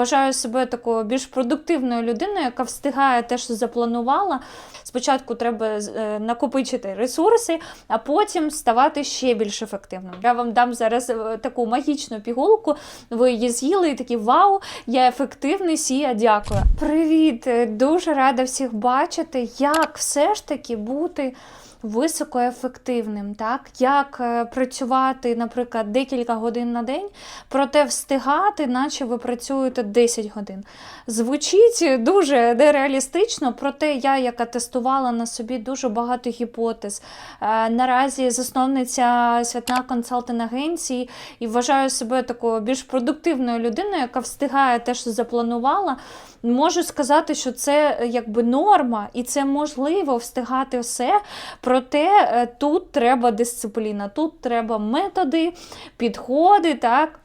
вважаю себе такою більш продуктивною людиною, яка встигає те, що запланувала. Спочатку треба е, накопичити ресурси, а потім ставати ще більш ефективним. Я вам дам зараз е, таку магічну пігулку. Ви її з'їли і такі вау, я ефективний сія, дякую. Привіт! Е, Дуже рада всіх бачити, як все ж таки бути високоефективним, так? Як е, працювати, наприклад, декілька годин на день, проте встигати, наче ви працюєте 10 годин. Звучить дуже нереалістично, проте я, яка тестувала на собі дуже багато гіпотез. Е, Наразі засновниця Святна консалтинг агенції і вважаю себе такою більш продуктивною людиною, яка встигає те, що запланувала. Можу сказати, що це е, якби норма, і це можливо встигати все. Проте е, тут треба дисципліна, тут треба методи, підходи, так.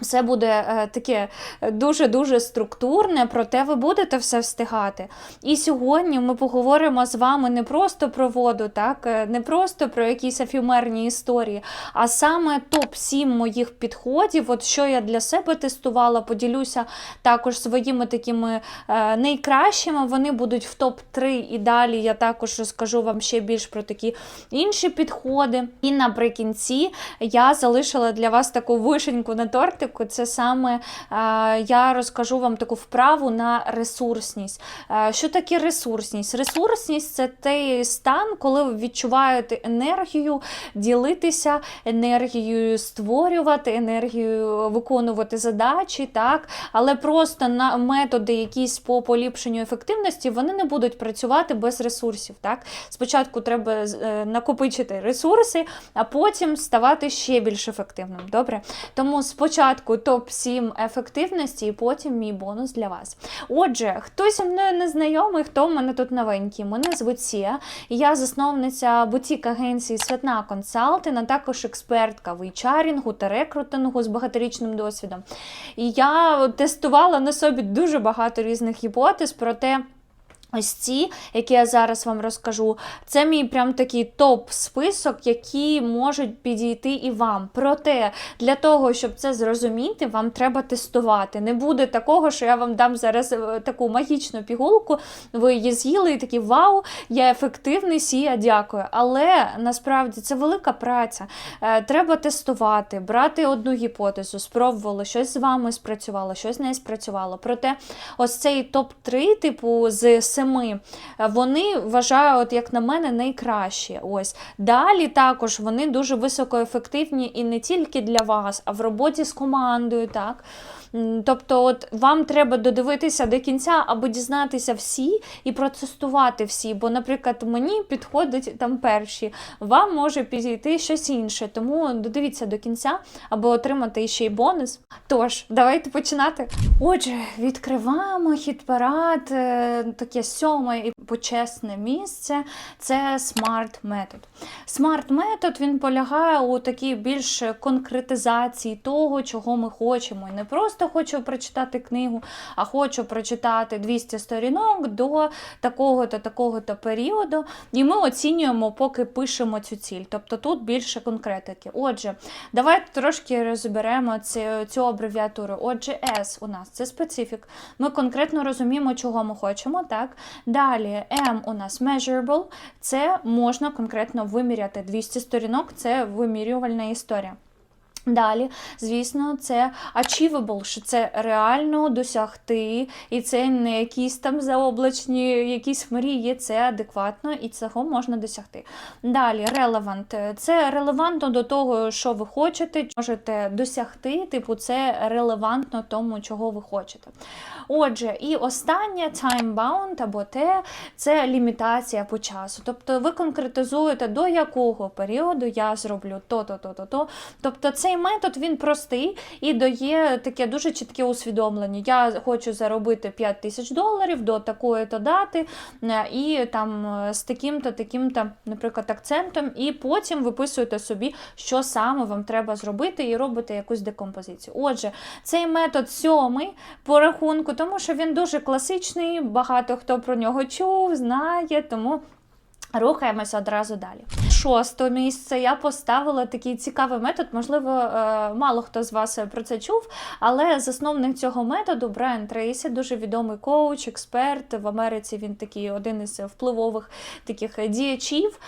Все буде е, таке дуже-дуже структурне, проте ви будете все встигати. І сьогодні ми поговоримо з вами не просто про воду, так, е, не просто про якісь ефемерні історії, а саме топ-7 моїх підходів, от що я для себе тестувала, поділюся також своїми такими е, найкращими. Вони будуть в топ-3 і далі я також розкажу вам ще більш про такі інші підходи. І наприкінці я залишила для вас таку вишеньку на тортику. Це саме я розкажу вам таку вправу на ресурсність. Що таке ресурсність? Ресурсність це той стан, коли ви відчуваєте енергію ділитися, енергією створювати, енергією виконувати задачі, так? але просто на методи якісь по поліпшенню ефективності вони не будуть працювати без ресурсів. Так? Спочатку треба е, накопичити ресурси, а потім ставати ще більш ефективним. Добре? Тому спочатку топ-7 ефективності, і потім мій бонус для вас. Отже, хто зі мною не знайомий, хто в мене тут новенький? Мене звуть Сія, я засновниця бутік агенції Святна Консалтинг, а також експертка в HR та рекрутингу з багаторічним досвідом. І я тестувала на собі дуже багато різних гіпотез про те. Ось ці, які я зараз вам розкажу, це мій прям такий топ-список, які можуть підійти і вам. Проте для того, щоб це зрозуміти, вам треба тестувати. Не буде такого, що я вам дам зараз е, таку магічну пігулку, ви її з'їли і такі вау, я ефективний, сія, дякую. Але насправді це велика праця. Е, Треба тестувати, брати одну гіпотезу, спробували, щось з вами спрацювало, щось не спрацювало. Проте ось цей топ-3, типу, з семи, вони вважаю, як на мене, найкращі. Ось далі також вони дуже високоефективні і не тільки для вас, а в роботі з командою. так. Тобто, от вам треба додивитися до кінця, аби дізнатися всі і протестувати всі. Бо, наприклад, мені підходить там перші, вам може підійти щось інше. Тому додивіться до кінця, аби отримати ще й бонус. Тож, давайте починати. Отже, відкриваємо хіт-парад, е, таке сьоме і почесне місце. Це смарт-метод. Смарт-метод він полягає у такій більш конкретизації того, чого ми хочемо. І не просто хочу прочитати книгу, а хочу прочитати 200 сторінок до такого-то, такого-то періоду. І ми оцінюємо, поки пишемо цю ціль. Тобто тут більше конкретики. Отже, давайте трошки розберемо цю, цю абревіатуру. Отже, S у нас це специфік. Ми конкретно розуміємо, чого ми хочемо. так? Далі M у нас measurable, це можна конкретно виміряти. 200 сторінок це вимірювальна історія. Далі, звісно, це achievable, що це реально досягти, і це не якісь там заоблачні якісь мрії, це адекватно і цього можна досягти. Далі, relevant. Це релевантно до того, що ви хочете, можете досягти, типу, це релевантно тому, чого ви хочете. Отже, і останнє time-bound або те, це лімітація по часу. Тобто ви конкретизуєте, до якого періоду я зроблю то-то, то-то, то. Тобто цей метод він простий і дає таке дуже чітке усвідомлення. Я хочу заробити 5 тисяч доларів до такої-то дати, е, і там е, з таким-то, таким-то, наприклад, акцентом, і потім виписуєте собі, що саме вам треба зробити, і робите якусь декомпозицію. Отже, цей метод сьомий по рахунку, тому що він дуже класичний, багато хто про нього чув, знає, тому. Рухаємося одразу далі. Шосте місце я поставила такий цікавий метод. Можливо, е, мало хто з вас про це чув, але засновник цього методу Брайан Трейсі, дуже відомий коуч, експерт в Америці. Він такий один із впливових таких діячів.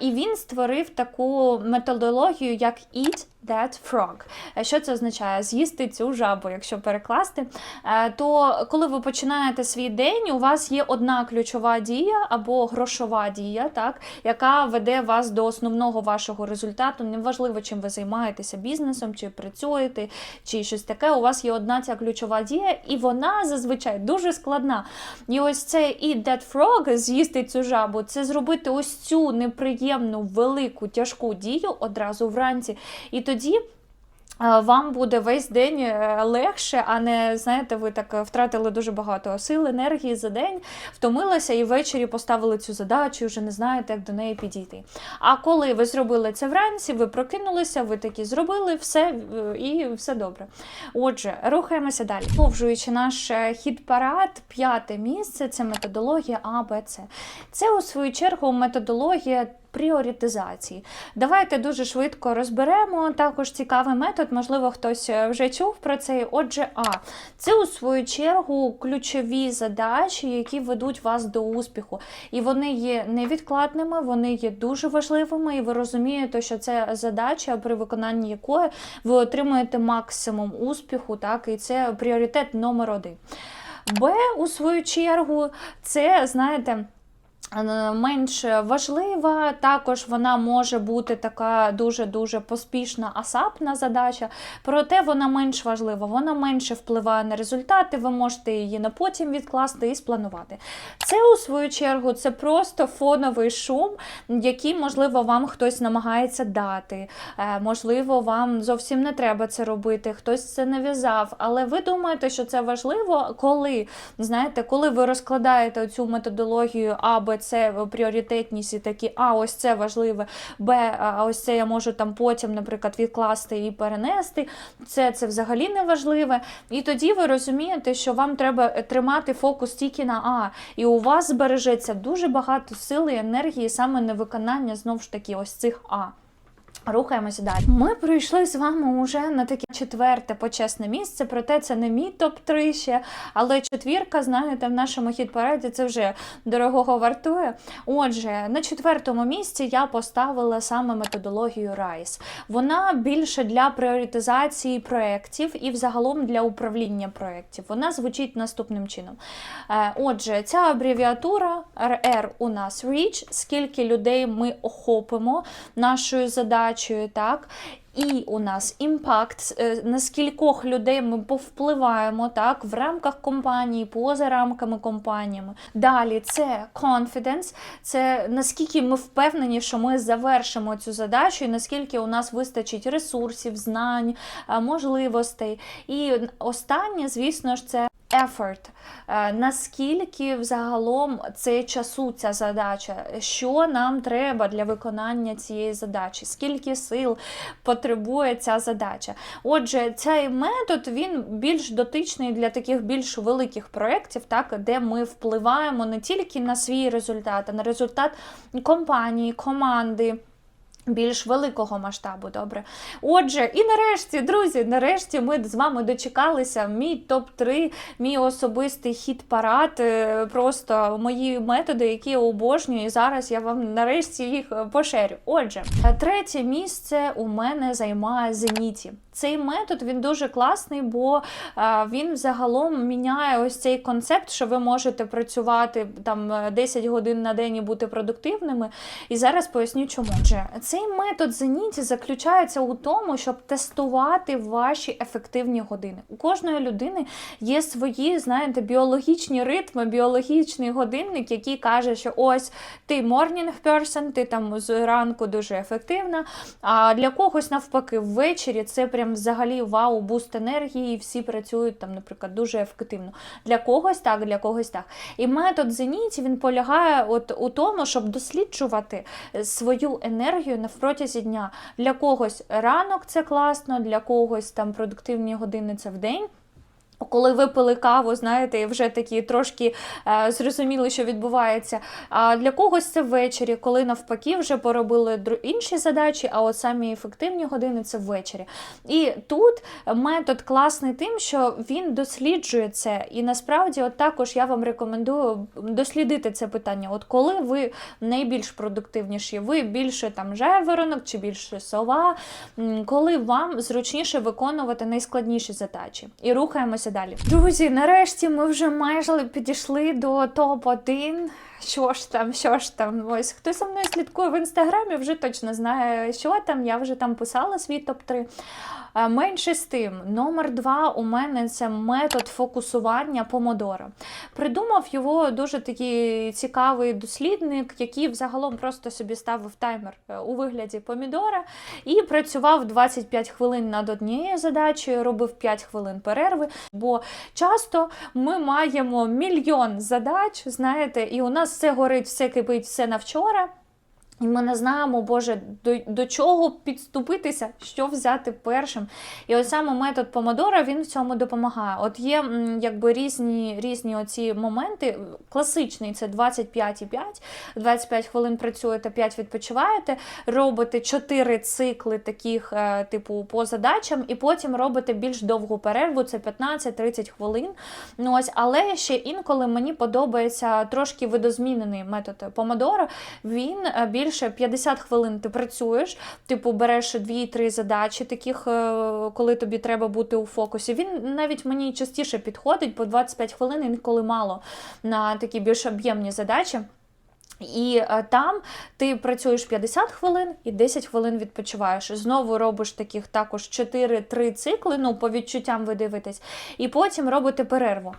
І він створив таку методологію, як Eat That Frog. Е, Що це означає? З'їсти цю жабу, якщо перекласти. Е, То коли ви починаєте свій день, у вас є одна ключова дія або грошова дія, так, яка веде вас до основного вашого результату. Неважливо, чим ви займаєтеся бізнесом, чи працюєте, чи щось таке. У вас є одна ця ключова дія, і вона зазвичай дуже складна. І ось це eat that frog, з'їсти цю жабу, це зробити ось цю неприємну, велику, тяжку дію одразу вранці. І тоді. е, Вам буде весь день е, легше, а не знаєте, ви так е, втратили дуже багато сил, енергії за день, втомилися і ввечері поставили цю задачу, вже не знаєте, як до неї підійти. А коли ви зробили це вранці, ви прокинулися, ви такі зробили все і все добре. Отже, рухаємося далі. Повжуючи наш е, хід-парад, п'яте місце це методологія АБЦ. Це у свою чергу методологія. Пріоритизації. Давайте дуже швидко розберемо. Також цікавий метод, можливо, хтось е, вже чув про це. Отже, А. Це у свою чергу ключові задачі, які ведуть вас до успіху. І вони є невідкладними, вони є дуже важливими, і ви розумієте, що це задача, при виконанні якої ви отримуєте максимум успіху, так, і це пріоритет номер один. Б, у свою чергу, це, знаєте, менш важлива, також вона може бути така дуже-дуже поспішна асапна задача, проте вона менш важлива, вона менше впливає на результати, ви можете її на потім відкласти і спланувати. Це, у свою чергу, це просто фоновий шум, який, можливо, вам хтось намагається дати. Е, Можливо, вам зовсім не треба це робити, хтось це нав'язав. Але ви думаєте, що це важливо, коли знаєте, коли ви розкладаєте цю методологію А, С, пріоритетність і такі, а ось це важливе, Б, а ось це я можу там потім, наприклад, відкласти і перенести. Це, це взагалі не важливе. І тоді ви розумієте, що вам треба тримати фокус тільки на А. І у вас збережеться дуже багато сили і енергії саме на виконання знову ж таки ось цих А. Рухаємося далі. Ми прийшли з вами уже на таке четверте почесне місце, проте це не мій топ-3 ще, але четвірка, знаєте, в нашому хіт-параді це вже дорогого вартує. Отже, на четвертому місці я поставила саме методологію RISE. Вона більше для пріоритизації проєктів і взагалом для управління проєктів. Вона звучить наступним чином. Е, Отже, ця абревіатура RR у нас Reach, скільки людей ми охопимо нашою задачею, так? І у нас імпакт, е, на скількох людей ми повпливаємо так, в рамках компанії, поза рамками компаніями. Далі це confidence, це наскільки ми впевнені, що ми завершимо цю задачу, і наскільки у нас вистачить ресурсів, знань, можливостей. І останнє, звісно ж, це effort. Е, Наскільки взагалом це часу ця задача, що нам треба для виконання цієї задачі, скільки сил потребує ця задача. Отже, цей метод він більш дотичний для таких більш великих проєктів, так, де ми впливаємо не тільки на свій результат, а на результат компанії, команди. Більш великого масштабу, добре. Отже, і нарешті, друзі, нарешті ми з вами дочекалися. Мій топ-3, мій особистий хіт-парад, е, просто мої методи, які я обожнюю, і зараз я вам нарешті їх пошерю. Отже, третє місце у мене займає Зеніті. Цей метод він дуже класний, бо е, він загалом міняє ось цей концепт, що ви можете працювати там е, 10 годин на день і бути продуктивними. І зараз поясню, чому. Отже, цей метод Зеніті заключається у тому, щоб тестувати ваші ефективні години. У кожної людини є свої, знаєте, біологічні ритми, біологічний годинник, який каже, що ось ти morning person, ти там зранку дуже ефективна. А для когось навпаки, ввечері це прям взагалі вау, буст енергії, і всі працюють там, наприклад, дуже ефективно. Для когось так, для когось так. І метод Зеніті він полягає от у тому, щоб досліджувати свою енергію на протязі дня. Для когось ранок це класно, для когось там продуктивні години це в день. Коли випили каву, знаєте, і вже такі трошки е, зрозуміли, що відбувається. А для когось це ввечері, коли навпаки вже поробили інші задачі, а от самі ефективні години це ввечері. І тут метод класний тим, що він досліджує це. І насправді, от також я вам рекомендую дослідити це питання. От коли ви найбільш продуктивніші, ви більше там жайворонок чи більше сова, коли вам зручніше виконувати найскладніші задачі. І рухаємося далі. Друзі, нарешті ми вже майже підійшли до топ-1. Що ж там, що ж там? Ось хто за мною слідкує в інстаграмі, вже точно знає, що там. Я вже там писала свій топ-3. Е, Менше з тим, номер два у мене це метод фокусування помодоро. Придумав його дуже такий цікавий дослідник, який взагалом просто собі ставив таймер е, у вигляді помідора і працював 25 хвилин над однією задачею, робив 5 хвилин перерви. Бо часто ми маємо мільйон задач, знаєте, і у нас все горить, все кипить, все на вчора. І ми не знаємо, Боже, до, до чого підступитися, що взяти першим. І ось саме метод Помодора він в цьому допомагає. От є якби різні різні оці моменти. Класичний це 25,5, 25 хвилин працюєте, 5 відпочиваєте, робите 4 цикли таких, е, типу, по задачам, і потім робите більш довгу перерву, це 15-30 хвилин. Ну, ось, але ще інколи мені подобається трошки видозмінений метод Помодоро. Він е, більше 50 хвилин ти працюєш, типу береш 2-3 задачі, таких, е, коли тобі треба бути у фокусі. Він навіть мені частіше підходить, бо 25 хвилин інколи мало на такі більш об'ємні задачі. І е, там ти працюєш 50 хвилин і 10 хвилин відпочиваєш. Знову робиш таких також 4-3 цикли, ну, по відчуттям ви дивитесь, і потім робите перерву.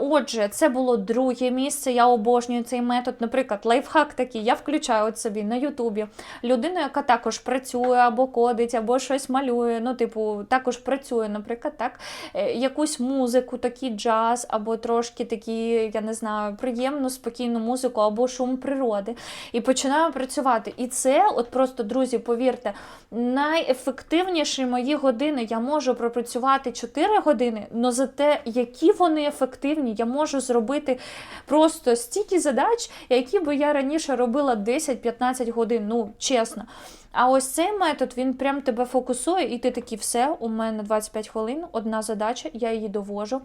Отже, це було друге місце. Я обожнюю цей метод. Наприклад, лайфхак такий, я включаю от собі на Ютубі людину, яка також працює або кодить, або щось малює. Ну, типу, також працює, наприклад, так, е, якусь музику, такий джаз, або трошки такі, я не знаю, приємну, спокійну музику, або шум природи. І починаю працювати. І це, от просто, друзі, повірте, найефективніші мої години я можу пропрацювати 4 години, але за те, які вони ефективні, я можу зробити просто стільки задач, які би я раніше робила 10-15 годин. Ну, чесно. А ось цей метод він прям тебе фокусує, і ти такий, все, у мене 25 хвилин, одна задача, я її довожу.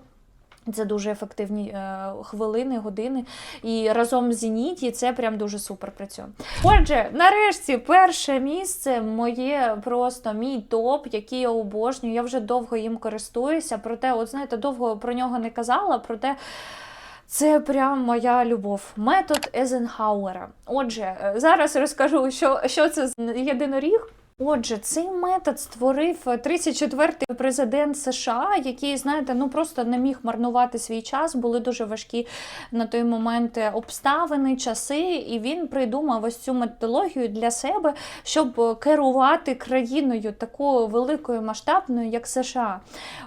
Це дуже ефективні е, хвилини, години. І разом з Зеніті це прям дуже супер працює. Отже, нарешті, перше місце моє просто мій топ, який я обожнюю. Я вже довго їм користуюся. Проте, от знаєте, довго про нього не казала. Проте. Це прям моя любов. Метод Езенхауера. Отже, е, зараз розкажу, що, що це за єдиноріг. Отже, цей метод створив 34-й президент США, який, знаєте, ну просто не міг марнувати свій час. Були дуже важкі на той момент обставини, часи, і він придумав ось цю методологію для себе, щоб керувати країною такою великою масштабною, як США.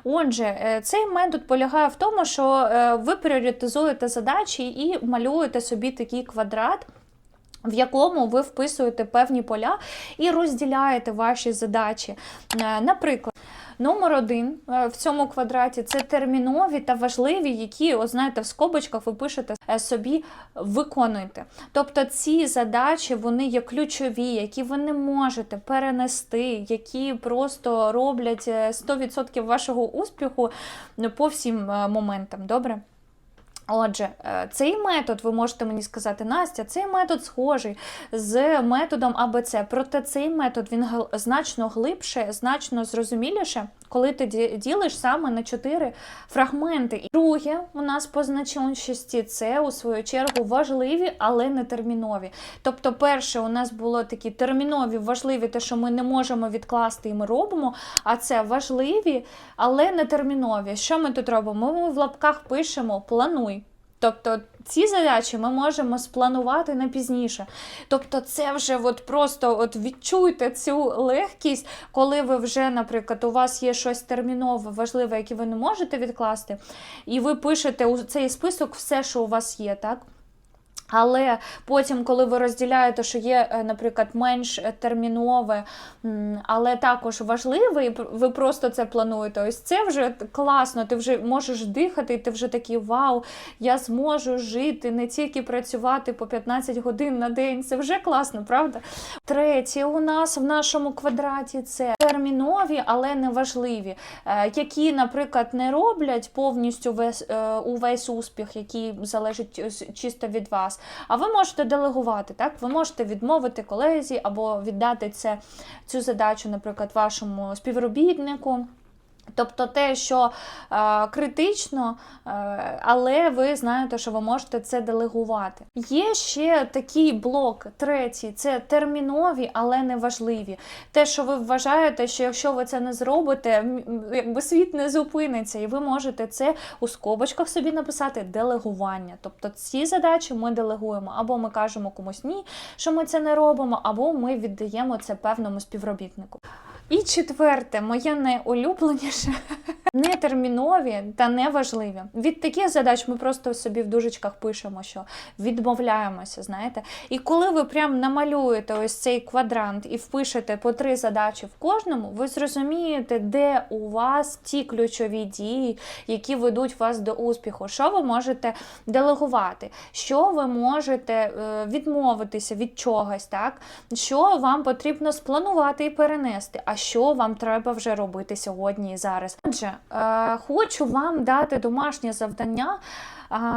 Отже, е, цей метод полягає в тому, що е, ви пріоритизуєте задачі і малюєте собі такий квадрат в якому ви вписуєте певні поля і розділяєте ваші задачі. Е, Наприклад, номер один е, в цьому квадраті це термінові та важливі, які, от знаєте, в скобочках ви пишете е, собі виконуйте. Тобто ці задачі вони є ключові, які ви не можете перенести, які просто роблять е, 100% вашого успіху ну, по всім моментам. Добре? Отже, е, цей метод, ви можете мені сказати, Настя, цей метод схожий з методом АБЦ. Проте цей метод він значно глибше, значно зрозуміліше, коли ти ділиш саме на чотири фрагменти. І друге, у нас по значущості це у свою чергу важливі, але не термінові. Тобто, перше, у нас було такі термінові, важливі, те, що ми не можемо відкласти, і ми робимо. А це важливі, але не термінові. Що ми тут робимо? Ми в лапках пишемо плануй. Тобто ці задачі ми можемо спланувати на пізніше. Тобто, це вже от просто от відчуйте цю легкість, коли ви вже, наприклад, у вас є щось термінове, важливе, яке ви не можете відкласти, і ви пишете у цей список все, що у вас є, так? Але потім, коли ви розділяєте, що є, е, наприклад, менш е, термінове, але також важливе, і ви просто це плануєте. Ось це вже класно. Ти вже можеш дихати, і ти вже такий вау, я зможу жити, не тільки працювати по 15 годин на день. Це вже класно, правда? Третє у нас в нашому квадраті це термінові, але не важливі, е, які, наприклад, не роблять повністю весь, е, увесь успіх, який залежить е, чисто від вас. А ви можете делегувати, так? Ви можете відмовити колезі або віддати це, цю задачу, наприклад, вашому співробітнику. Тобто те, що е, критично, е, але ви знаєте, що ви можете це делегувати. Є ще такий блок, третій це термінові, але не важливі. Те, що ви вважаєте, що якщо ви це не зробите, якби світ не зупиниться, і ви можете це у скобочках собі написати делегування. Тобто ці задачі ми делегуємо, або ми кажемо комусь ні, що ми це не робимо, або ми віддаємо це певному співробітнику. І четверте, моє найулюбленіше нетермінові та неважливі. Від таких задач ми просто собі в дужечках пишемо, що відмовляємося, знаєте. І коли ви прям намалюєте ось цей квадрант і впишете по три задачі в кожному, ви зрозумієте, де у вас ті ключові дії, які ведуть вас до успіху, що ви можете делегувати, що ви можете е, відмовитися від чогось, так? що вам потрібно спланувати і перенести, а що вам треба вже робити сьогодні і зараз. Отже, е, хочу вам дати домашнє завдання.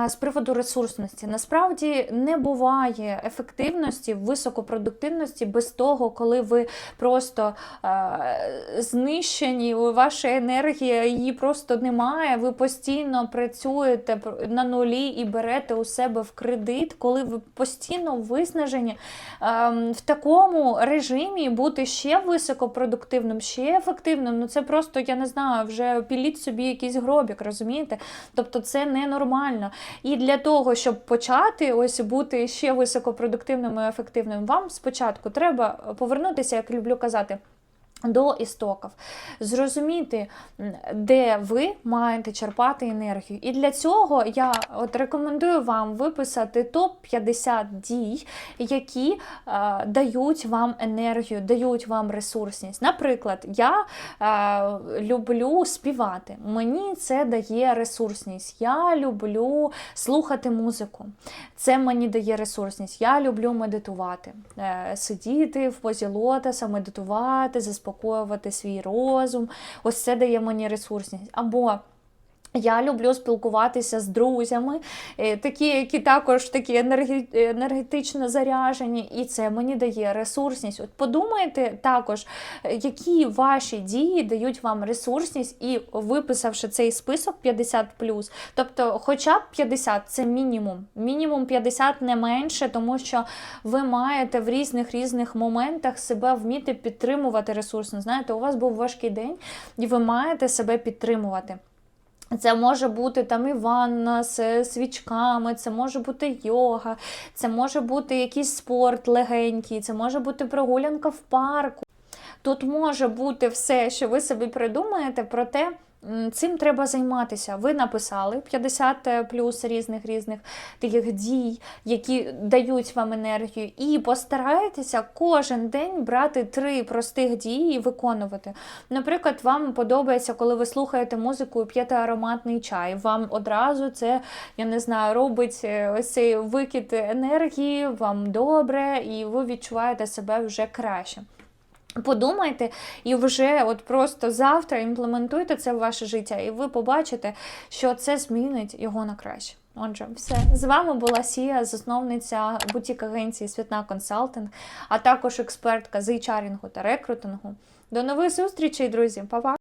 З приводу ресурсності насправді не буває ефективності, високопродуктивності без того, коли ви просто знищені, ваша енергія її просто немає. Ви постійно працюєте на нулі і берете у себе в кредит, коли ви постійно виснажені ем, в такому режимі бути ще високопродуктивним, ще ефективним. Ну це просто я не знаю, вже піліть собі якийсь гробік, розумієте? Тобто це ненормально. І для того, щоб почати ось бути ще високопродуктивним і ефективним, вам спочатку треба повернутися, як люблю казати. До істоків, зрозуміти, де ви маєте черпати енергію. І для цього я от рекомендую вам виписати топ-50 дій, які е, дають вам енергію, дають вам ресурсність. Наприклад, я е, люблю співати. Мені це дає ресурсність. Я люблю слухати музику. Це мені дає ресурсність. Я люблю медитувати, Е, сидіти в позі лотоса, медитувати, заспокоювати свій розум. Ось це дає мені ресурсність. Або я люблю спілкуватися з друзями, е, такі, які також такі енергетично заряжені, і це мені дає ресурсність. От подумайте також, е, які ваші дії дають вам ресурсність, і виписавши цей список 50 тобто, хоча б 50 це мінімум. Мінімум 50 не менше, тому що ви маєте в різних різних моментах себе вміти підтримувати ресурсно. Знаєте, у вас був важкий день, і ви маєте себе підтримувати. Це може бути там і ванна з свічками, це може бути йога, це може бути якийсь спорт легенький, це може бути прогулянка в парку. Тут може бути все, що ви собі придумаєте, проте цим треба займатися. Ви написали 50 плюс різних різних таких дій, які дають вам енергію, і постарайтеся кожен день брати три простих дії і виконувати. Наприклад, вам подобається, коли ви слухаєте музику і п'єте ароматний чай. Вам одразу це, я не знаю, робить е, ось цей викид енергії, вам добре, і ви відчуваєте себе вже краще. Подумайте і вже от просто завтра імплементуйте це в ваше життя, і ви побачите, що це змінить його на краще. Отже, все з вами була Сія, засновниця бутік агенції Світна Консалтинг, а також експертка з HR та рекрутингу. До нових зустрічей, друзі, Па-па!